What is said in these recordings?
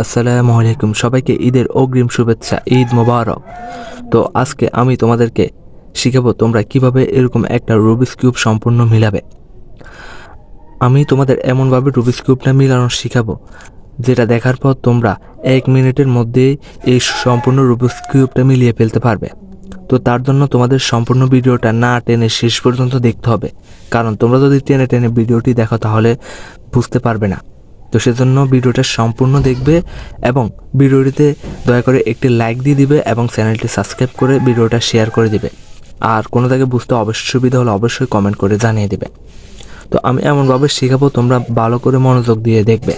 আসসালামু আলাইকুম। সবাইকে ঈদের অগ্রিম শুভেচ্ছা, ঈদ মোবারক। তো আজকে আমি তোমাদেরকে শিখাবো তোমরা কীভাবে এরকম একটা রুবিক্স কিউব সম্পূর্ণ মিলাবে। আমি তোমাদের এমনভাবে রুবিক্স কিউবটা মিলানো শিখাবো, যেটা দেখার পর তোমরা এক মিনিটের মধ্যেই এই সম্পূর্ণ রুবিক্স কিউবটা মিলিয়ে ফেলতে পারবে। তো তার জন্য তোমাদের সম্পূর্ণ ভিডিওটা না টেনে শেষ পর্যন্ত দেখতে হবে, কারণ তোমরা যদি টেনে টেনে ভিডিওটি দেখো তাহলে বুঝতে পারবে না। তো সেজন্য ভিডিওটা সম্পূর্ণ দেখবে এবং ভিডিওটিতে দয়া করে একটি লাইক দিয়ে দিবে এবং চ্যানেলটি সাবস্ক্রাইব করে ভিডিওটা শেয়ার করে দিবে। আর কোনো জায়গায় বুঝতে অবশ্যই সুবিধা হলে অবশ্যই কমেন্ট করে জানিয়ে দিবে। তো আমি এমনভাবে শেখাবো, তোমরা ভালো করে মনোযোগ দিয়ে দেখবে।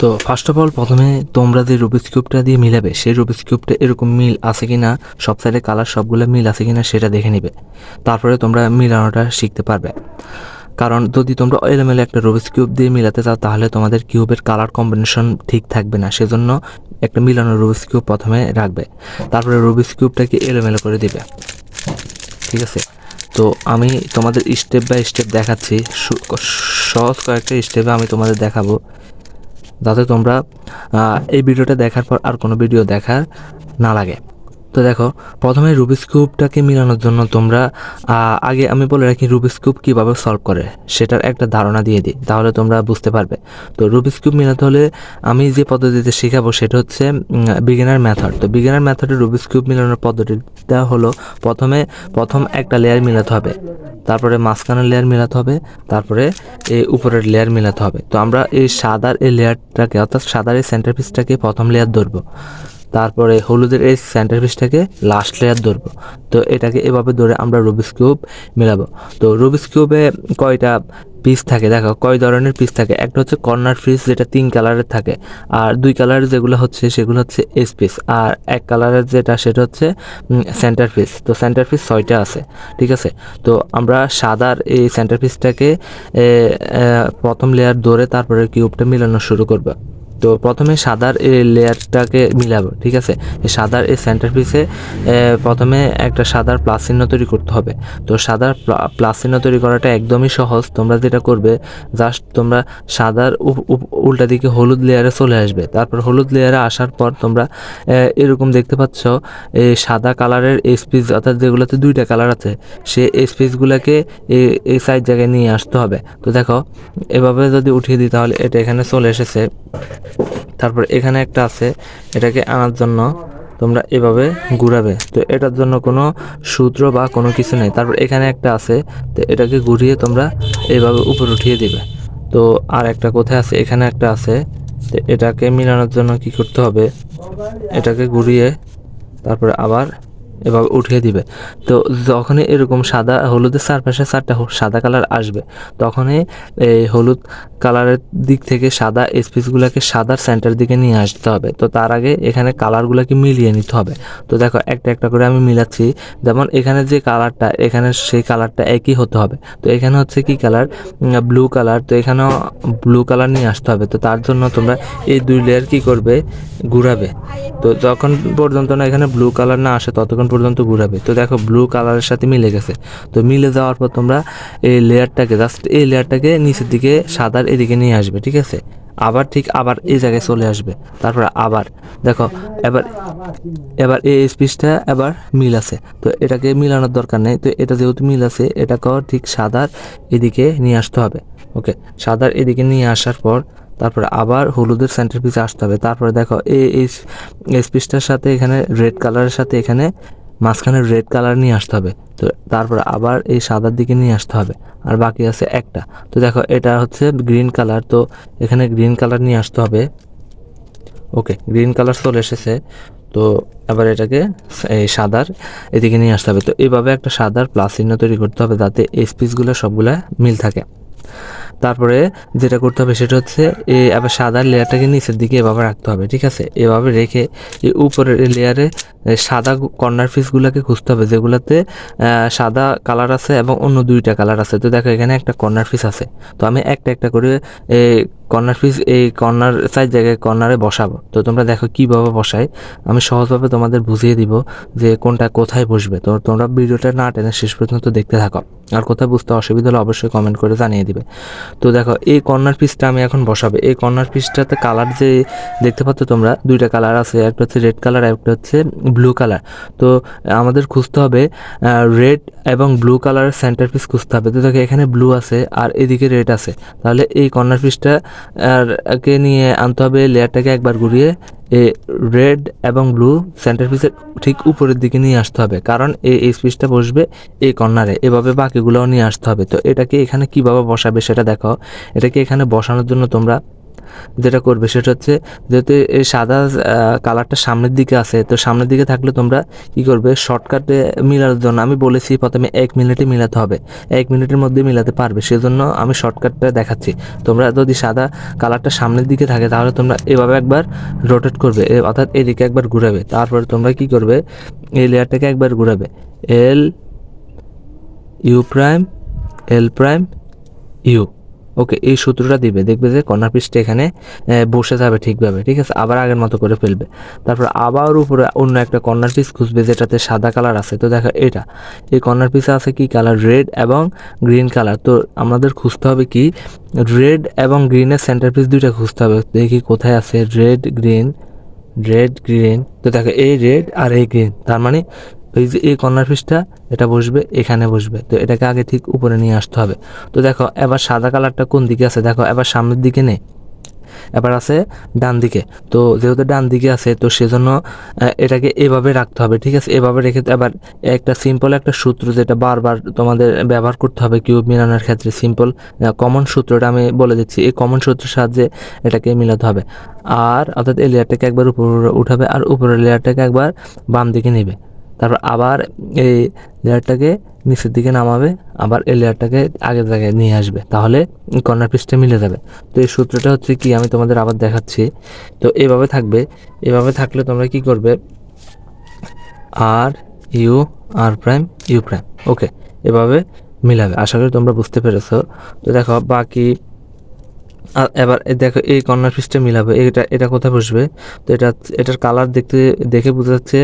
তো ফার্স্ট অফ অল প্রথমে তোমরা যে রুবিক্স কিউবটা দিয়ে মিলাবে, সেই রুবিক্স কিউবটা এরকম মিল আছে কি না সব সাইডে কালার সবগুলো মিল আছে কি না সেটা দেখে নিবে। তারপরে তোমরা মিলানোটা শিখতে পারবে। কারণ যদি তোমরা এলোমেলো একটা রুবিক্স কিউব দিয়ে মিলাতে চাও, তাহলে তোমাদের কিউবের কালার কম্বিনেশন ঠিক থাকবে না। সেজন্য একটা মিলানো রুবিক্স কিউব প্রথমে রাখবে। তারপরে রুবিক্স কিউবটাকে এলোমেলো করে দিবে। ঠিক আছে? তো আমি তোমাদের স্টেপ বাই স্টেপ দেখাচ্ছি। সহজ কয়েকটা স্টেপে আমি তোমাদের দেখাবো। যাতে তোমরা এই ভিডিওটা দেখার পর আর কোনো ভিডিও দেখার না লাগে। তো দেখো, প্রথমে রুবিক্স কিউবটাকে মিলানোর জন্য তোমরা আগে আমি বলে রাখি রুবিক্স কিউব কীভাবে সলভ করে, সেটার একটা ধারণা দিয়ে দিই, তাহলে তোমরা বুঝতে পারবে। তো রুবিক্স কিউব মিলাতে হলে আমি যে পদ্ধতিতে শেখাবো সেটা হচ্ছে বিগিনার মেথড তো বিগিনার মেথডে রুবিক্স কিউব মিলানোর পদ্ধতিটা হলো, প্রথমে, প্রথম একটা লেয়ার মিলাতে হবে। তারপরে মাঝখানের লেয়ার মিলাতে হবে, তারপরে এই উপরের লেয়ার মিলাতে হবে। তো আমরা এই সাদার এই লেয়ারটাকে অর্থাৎ সাদার এই সেন্টার পিসটাকে প্রথম লেয়ার ধরবো। তারপরে হলুদের এই সেন্টার পিসটাকে লাস্ট লেয়ার ধরবো। তো এটাকে এভাবে ধরে আমরা রুবিক্স কিউব মেলাবো। তো রুবিক্স কিউবে কয়টা পিস থাকে? দেখো, কয় ধরনের পিস থাকে? একটা হচ্ছে কর্নার পিস যেটা তিন কালারের থাকে। আর দুই কালারের যেগুলো হচ্ছে, সেগুলো হচ্ছে এস পিস আর এক কালারের যেটা, সেটা হচ্ছে সেন্টার পিস তো সেন্টার পিস ছয়টা আছে, ঠিক আছে? তো আমরা সাদার এই সেন্টার পিসটাকে প্রথম লেয়ার ধরে তারপরে কিউবটা মিলানো শুরু করব। তো প্রথমে সাদার এই লেয়ারটাকে মিলাবো, ঠিক আছে? এই সাদার এই সেন্টার পিসে প্রথমে একটা সাদার প্লাস চিহ্ন তৈরি করতে হবে। তো সাদার প্লাস চিহ্ন তৈরি করাটা একদমই সহজ। তোমরা যেটা করবে জাস্ট তোমরা সাদার উল্টা দিকে হলুদ লেয়ারে চলে আসবে। তারপর হলুদ লেয়ারে আসার পর তোমরা এরকম দেখতে পাচ্ছ এই সাদা কালারের এসপিস অর্থাৎ যেগুলোতে দুইটা কালার আছে, সে এসপিসগুলোকে এই সাইড জায়গায় নিয়ে আসতে হবে। তো দেখো, এভাবে যদি উঠিয়ে দিই তাহলে এটা এখানে চলে এসেছে। তারপর এখানে একটা আছে, এটাকে আনার জন্য তোমরা এভাবে ঘুরাবে। তো এটার জন্য কোনো সূত্র বা কোনো কিছু নেই। তারপর এখানে একটা আছে, তো এটাকে ঘুরিয়ে তোমরা এভাবে উপর উঠিয়ে দিবে। তো আর একটা কোথায় আছে? এখানে একটা আছে, তো এটাকে মিলানোর জন্য কি করতে হবে? এটাকে ঘুরিয়ে তারপরে আবার এভাবে উঠিয়ে দিবে। তো যখনই এরকম সাদা হলুদের চারপাশে চারটা সাদা কালার আসবে, তখনই এই হলুদ কালারের দিক থেকে সাদা স্পিসগুলোকে সাদার সেন্টার দিকে নিয়ে আসতে হবে। তো তার আগে এখানে কালারগুলোকে মিলিয়ে নিতে হবে। তো দেখো, একটা একটা করে আমি মিলাচ্ছি। যেমন এখানে যে কালারটা, এখানে সেই কালারটা একই হতে হবে। তো এখানে হচ্ছে কি কালার? Blue colour. তো এখানেও ব্লু কালার নিয়ে আসতে হবে। তো তার জন্য তোমরা এই দুই লেয়ার কি করবে? ঘুরাবে। তো যখন পর্যন্ত না এখানে ব্লু কালার না আসে, ততক্ষণ পর্যন্ত ঘুরাবে। তো দেখো ব্লু কালারের সাথে মিলে গেছে। তো মিলে যাওয়ার পর তোমরা এই লেয়ারটাকে জাস্ট এই লেয়ারটাকে নিচের দিকে সাদার এদিকে নিয়ে আসবে, ঠিক আছে? আবার ঠিক আবার এই জায়গায় চলে আসবে। তারপর আবার, দেখো, এবার এবার এই স্পিচটা এবার মিল আছে। তো এটাকে মিলানোর দরকার নেই। তো এটা যেহেতু মিল আছে, এটাকেও ঠিক সাদার এদিকে নিয়ে আসতে হবে। ওকে সাদার এদিকে নিয়ে আসার পর তারপরে আবার হলুদের সেন্টার পিসে আসতে হবে। তারপরে দেখো এই এই স্পিচটার সাথে এখানে রেড কালারের সাথে এখানে মাঝখানে রেড কালার নিয়ে আসতে হবে। তো তারপরে আবার এই সাদার দিকে নিয়ে আসতে হবে। আর বাকি আছে একটা। তো দেখো, এটা হচ্ছে গ্রিন কালার তো এখানে গ্রিন কালার নিয়ে আসতে হবে। ওকে গ্রিন কালার চলে এসেছে। তো এবার এটাকে এই সাদার এদিকে নিয়ে আসতে হবে। তো এইভাবে একটা সাদার প্লাস চিহ্ন তৈরি করতে হবে যাতে এই স্পিচগুলো সবগুলা মিল থাকে। তারপরে যেটা করতে হবে সেটা হচ্ছে এই আবার সাদার লেয়ারটাকে নিচের দিকে এভাবে রাখতে হবে, ঠিক আছে? এভাবে রেখে এই উপরের লেয়ারে সাদা কর্নার পিসগুলোকে খুঁজতে হবে, যেগুলোতে সাদা কালার আছে এবং অন্য দুইটা কালার আছে। তো দেখো এখানে একটা কর্নার পিস আছে। তো আমি একটা একটা করে কর্নার পিস এই কর্নার সাইড জায়গায় কর্নারে বসাবো। তো তোমরা দেখো কীভাবে বসাই। আমি সহজভাবে তোমাদের বুঝিয়ে দিব যে কোনটা কোথায় বসবে। তো তোমরা ভিডিওটা না টেনে শেষ পর্যন্ত দেখতে থাকো। আর কোথায় বুঝতে অসুবিধা হলে অবশ্যই কমেন্ট করে জানিয়ে দিবে। তো দেখো, এই কর্নার পিসটা আমি এখন বসাবো। এই কর্নার পিসটাতে কালার যে দেখতে পাচ্ছ তোমরা, দুইটা কালার আছে। একটা হচ্ছে রেড কালার একটা হচ্ছে ব্লু কালার তো আমাদের খুঁজতে হবে রেড এবং ব্লু কালারের সেন্টার পিস খুঁজতে হবে। তো দেখো, এখানে ব্লু আছে আর এদিকে রেড আছে। তাহলে এই কর্নার পিসটা আর একে নিয়ে আনতে হবে লেয়ারটাকে একবার ঘুরিয়ে। এ রেড এবং ব্লু সেন্টার পিসের ঠিক উপরের দিকে নিয়ে আসতে হবে, কারণ এই এই পিসটা বসবে এই কর্নারে এভাবে বাকিগুলোও নিয়ে আসতে হবে। তো এটাকে এখানে কীভাবে বসাবে সেটা দেখো এটাকে এখানে বসানোর জন্য তোমরা যেটা করবে সেটা হচ্ছে যেহেতু এই সাদা কালারটা সামনের দিকে আছে, তো সামনের দিকে থাকলে তোমরা কি করবে? শর্টকাটে মিলার জন্য আমি বলেছি প্রথমে এক মিনিটে মিলাতে হবে। এক মিনিটের মধ্যে মিলাতে পারবে, সেজন্য আমি শর্টকাটটা দেখাচ্ছি। তোমরা যদি সাদা কালারটা সামনের দিকে থাকে, তাহলে তোমরা এভাবে একবার রোটেট করবে অর্থাৎ এদিকে একবার ঘুরাবে। তারপরে তোমরা কি করবে? এই লেয়ারটাকে একবার ঘুরাবে। L U prime L prime U okay, এই সূত্রটা দিবে। দেখবে যে কর্নার পিসটা এখানে বসে যাবে ঠিকভাবে, ঠিক আছে? আবার আগের মতো করে ফেলবে। তারপর আবার উপরে অন্য একটা কর্নার পিস খুঁজবে যেটাতে সাদা কালার আছে। তো দেখো এটা। এই কর্নার পিসে আছে কি কালার? রেড এবং গ্রিন কালার। তো আমাদের খুঁজতে হবে কি? রেড এবং গ্রিনের সেন্টার পিস দুইটা খুঁজতে হবে। দেখি কোথায় আছে রেড, গ্রিন রেড, গ্রিন। তো দেখো, এই রেড আর এই গ্রিন। তার মানে এই যে এই কর্নার পিসটা এটা বসবে, এখানে বসবে। তো এটাকে আগে ঠিক উপরে নিয়ে আসতে হবে। তো দেখো, এবার সাদা কালারটা কোন দিকে আছে? দেখো, এবার সামনের দিকে নেই। এবার আছে ডান দিকে। তো যেহেতু ডান দিকে আছে, তো সেজন্য এটাকে এভাবে রাখতে হবে, ঠিক আছে? এভাবে রেখে এবার একটা সিম্পল একটা সূত্র যেটা বারবার তোমাদের ব্যবহার করতে হবে কিউব মিলানোর ক্ষেত্রে সিম্পল কমন সূত্রটা আমি বলে দিচ্ছি। এই কমন সূত্রের সাহায্যে এটাকে মিলাতে হবে। আর অর্থাৎ এই লেয়ারটাকে একবার উপরে উঠাবে, আর উপরের লেয়ারটাকে একবার বাম দিকে নেবে। তারপর আবার এই লেয়ারটাকে নিচের দিকে নামাবে, আবার এই লেয়ারটাকে আগের জায়গায় নিয়ে আসবে। তাহলে কর্নার পিসটা মিলে যাবে। তো এই সূত্রটা হচ্ছে কি, আমি তোমাদের আবার দেখাচ্ছি। তো এভাবে থাকবে। এভাবে থাকলে তোমরা কি করবে? R, U, R prime, U prime. Okay, এভাবে মিলাবে। আশা করি তোমরা বুঝতে পেরেছ। তো দেখো, বাকি আর এবার দেখো, এই কর্নার পিসটা মিলাবে। এটা এটা কোথায় বসবে? তো এটা, এটার কালার দেখতে, দেখে বোঝা যাচ্ছে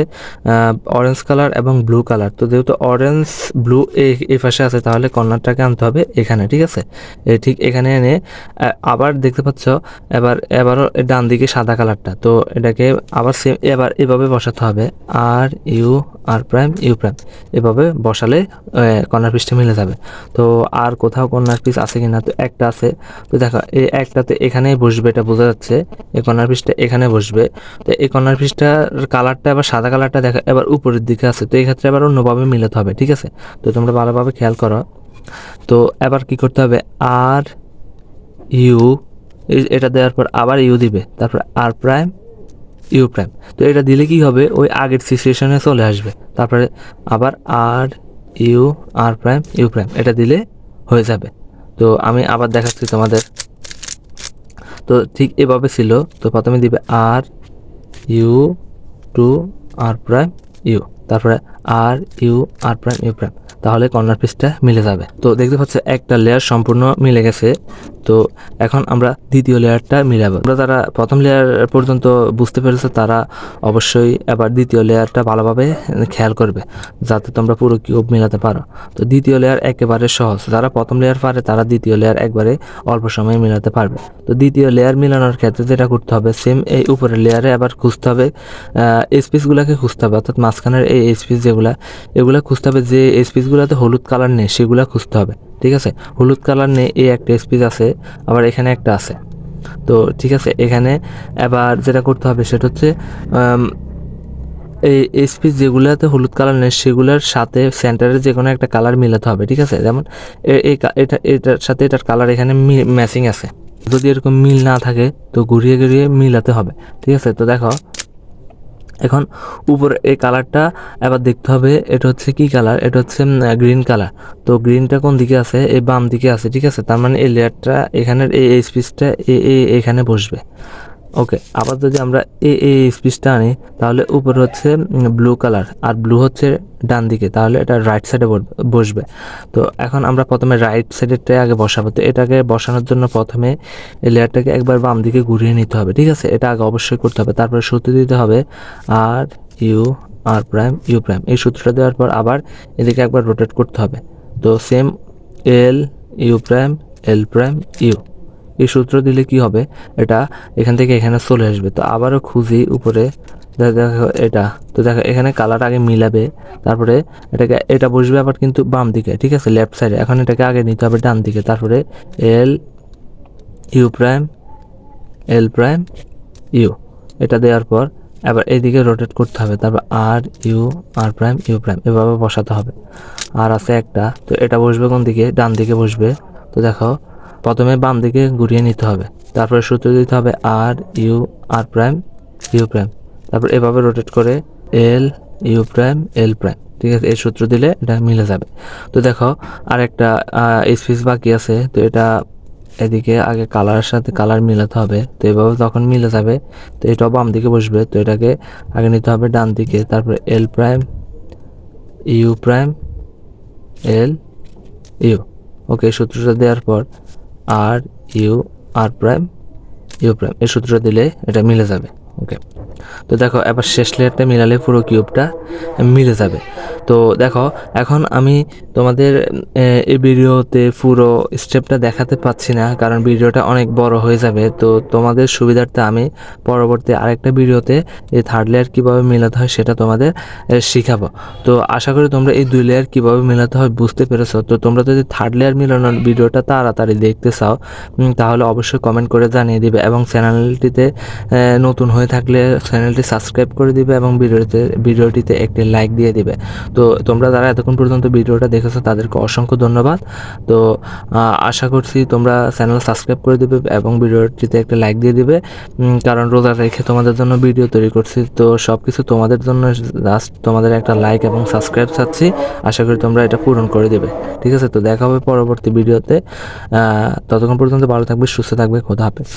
অরেঞ্জ কালার এবং ব্লু কালার তো যেহেতু অরেঞ্জ ব্লু এই পাশে আছে, তাহলে কর্নারটাকে আনতে হবে এখানে, ঠিক আছে? ঠিক এখানে এনে আবার দেখতে পাচ্ছ, এবার, এবারও ডান দিকে সাদা কালারটা তো এটাকে আবার সেম এবার এভাবে বসাতে হবে। R U R prime U prime এভাবে বসালে কর্নার পিসটা মিলে যাবে। তো আর কোথাও কর্নার পিস আছে কিনা? তো একটা আছে। তো দেখো এই একটাতে এখানে বসবে, এটা বোঝা যাচ্ছে। এই কর্নার পিসটা এখানে বসবে। তো এই কর্নার পিসটার কালারটা এবার সাদা কালারটা দেখা এবার উপরের দিকে আছে। তো এই ক্ষেত্রে এবার অন্যভাবে মিলাতে হবে, ঠিক আছে? তো তোমরা ভালোভাবে খেয়াল করো। তো এবার কি করতে হবে? আর ইউ এটা দেওয়ার পর আবার ইউ দিবে। তারপর আর প্রাইম ইউ প্রাইম তো এটা দিলে কি হবে? ওই আগের সিচুয়েশনে চলে আসবে। তারপরে আবার R U R prime U prime এটা দিলে হয়ে যাবে। তো আমি আবার দেখাচ্ছি তোমাদের। তো ঠিক এভাবে ছিল। তো প্রথমে দিবে R U two R prime U তারপরে R U R prime U prime তাহলে কর্নার পিসটা মিলে যাবে। তো দেখতে পাচ্ছ, একটা লেয়ার সম্পূর্ণ মিলে গেছে। তো এখন আমরা দ্বিতীয় লেয়ারটা মিলাবো। আমরা যারা প্রথম লেয়ার পর্যন্ত বুঝতে পেরেছ, তারা অবশ্যই এবার দ্বিতীয় লেয়ারটা ভালোভাবে খেয়াল করবে, যাতে তোমরা পুরো কিউব মিলাতে পারো। তো দ্বিতীয় লেয়ার একেবারে সহজ। যারা প্রথম লেয়ার পারে, তারা দ্বিতীয় লেয়ার একবারে অল্প সময়ে মিলাতে পারবে। তো দ্বিতীয় লেয়ার মিলানোর ক্ষেত্রে যেটা করতে হবে সেম এই উপরের লেয়ারে আবার খুঁজতে হবে স্পিসগুলোকে খুঁজতে হবে। অর্থাৎ মাঝখানের এই স্পিস যেগুলা, এগুলো খুঁজতে হবে যে স্পিসগুলোতে হলুদ কালার নেই, সেগুলা খুঁজতে হবে, ঠিক আছে? হলুদ কালার নেই, এই একটা স্পিস আছে, আবার এখানে একটা আছে। তো ঠিক আছে, এখানে এবার যেটা করতে হবে সেটা হচ্ছে এই স্পিচ যেগুলাতে হলুদ কালার নেই, সেগুলোর সাথে সেন্টারে যে কোনো একটা কালার মিলাতে হবে, ঠিক আছে? যেমন এটা, এটার সাথে এটার কালার এখানে ম্যাচিং আছে। যদি এরকম মিল না থাকে, তো ঘুরিয়ে ঘুরিয়ে মিলাতে হবে, ঠিক আছে? তো দেখো এখন উপরে এই কালারটা, এবার দেখতে হবে এটা হচ্ছে কি কালার, এটা হচ্ছে গ্রিন কালার। তো গ্রিনটা কোন দিকে আছে? এই বাম দিকে আছে, ঠিক আছে? তার মানে এই লেয়ারটা এখানের এই স্পিচটা এখানে বসবে। ওকে আবার যদি আমরা এ এ স্পিচটা আনি, তাহলে উপরে হচ্ছে ব্লু কালার আর ব্লু হচ্ছে ডান দিকে, তাহলে এটা রাইট সাইডে বসবে। তো এখন আমরা প্রথমে রাইট সাইডেরটাই আগে বসাবো। তো এটাকে বসানোর জন্য প্রথমে এই লেয়ারটাকে একবার বাম দিকে ঘুরিয়ে নিতে হবে, ঠিক আছে? এটা আগে অবশ্যই করতে হবে। তারপরে সূত্র দিতে হবে R U R prime U prime এই সূত্রটা দেওয়ার পর আবার এদিকে একবার রোটেট করতে হবে। তো same L U prime L prime U এই সূত্র দিলে কি হবে? এটা এখান থেকে এখানে চলে আসবে। তো আবারও খুঁজি উপরে। দেখো এটা। তো দেখো, এখানে কালার আগে মিলাবে। তারপরে এটাকে, এটা বসবে আবার কিন্তু বাম দিকে, ঠিক আছে? লেফট সাইডে এখন এটাকে আগে নিতে হবে ডান দিকে। তারপরে L U prime L prime U এটা দেওয়ার পর এবার এইদিকে রোটেট করতে হবে। তারপর R U R prime U prime এভাবে বসাতে হবে। আর আছে একটা। তো এটা বসবে কোন দিকে? ডান দিকে বসবে। তো দেখো প্রথমে বাম দিকে ঘুরিয়ে নিতে হবে। তারপরে সূত্র দিতে হবে R U R prime U prime তারপর এভাবে রোটেট করে L U prime L prime ঠিক আছে, এই সূত্র দিলে এটা মিলে যাবে। তো দেখো আর একটা স্পিস বাকি আছে। তো এটা এদিকে আগে কালারের সাথে কালার মিলাতে হবে। তো এভাবে তখন মিলে যাবে, তো এটাও বাম দিকে বসবে। তো এটাকে আগে নিতে হবে ডান দিকে। তারপরে L prime U prime L U okay সূত্রটা দেওয়ার পর R U, R prime, U prime, এই সূত্রটা দিলে এটা মিলে যাবে, ওকে। তো দেখো, এবার শেষ লেয়ারটা মিলালে পুরো কিউবটা মিলে যাবে। তো দেখো, এখন আমি তোমাদের এই ভিডিওতে পুরো স্টেপটা দেখাতে পাচ্ছি না, কারণ ভিডিওটা অনেক বড় হয়ে যাবে। তো তোমাদের সুবিধার্থে আমি পরবর্তী আরেকটা ভিডিওতে এই থার্ড লেয়ার কীভাবে মেলাতে হয় সেটা তোমাদের শিখাবো। তো আশা করি তোমরা এই দুই লেয়ার কীভাবে মেলাতে হয় বুঝতে পেরেছ। তো তোমরা যদি থার্ড লেয়ার মেলানোর ভিডিওটা তাড়াতাড়ি দেখতে চাও তাহলে অবশ্যই কমেন্ট করে জানিয়ে দিবে এবং চ্যানেলটিতে নতুন হয়ে থাকলে চ্যানেলটি সাবস্ক্রাইব করে দিবে এবং ভিডিওতে, ভিডিওটিতে একটি লাইক দিয়ে দিবে। তো তোমরা যারা এতক্ষণ পর্যন্ত ভিডিওটা দেখেছ, তাদেরকে অসংখ্য ধন্যবাদ। তো আশা করছি তোমরা চ্যানেল সাবস্ক্রাইব করে দেবে এবং ভিডিওটিতে একটা লাইক দিয়ে দিবে। কারণ রোজা রেখে তোমাদের জন্য ভিডিও তৈরি করছি। তো সব কিছু তোমাদের জন্য জাস্ট তোমাদের একটা লাইক এবং সাবস্ক্রাইব চাচ্ছি। আশা করি তোমরা এটা পূরণ করে দেবে। ঠিক আছে? তো দেখা হবে পরবর্তী ভিডিওতে। ততক্ষণ পর্যন্ত ভালো থাকবে, সুস্থ থাকবে, খোদা হাফেজ।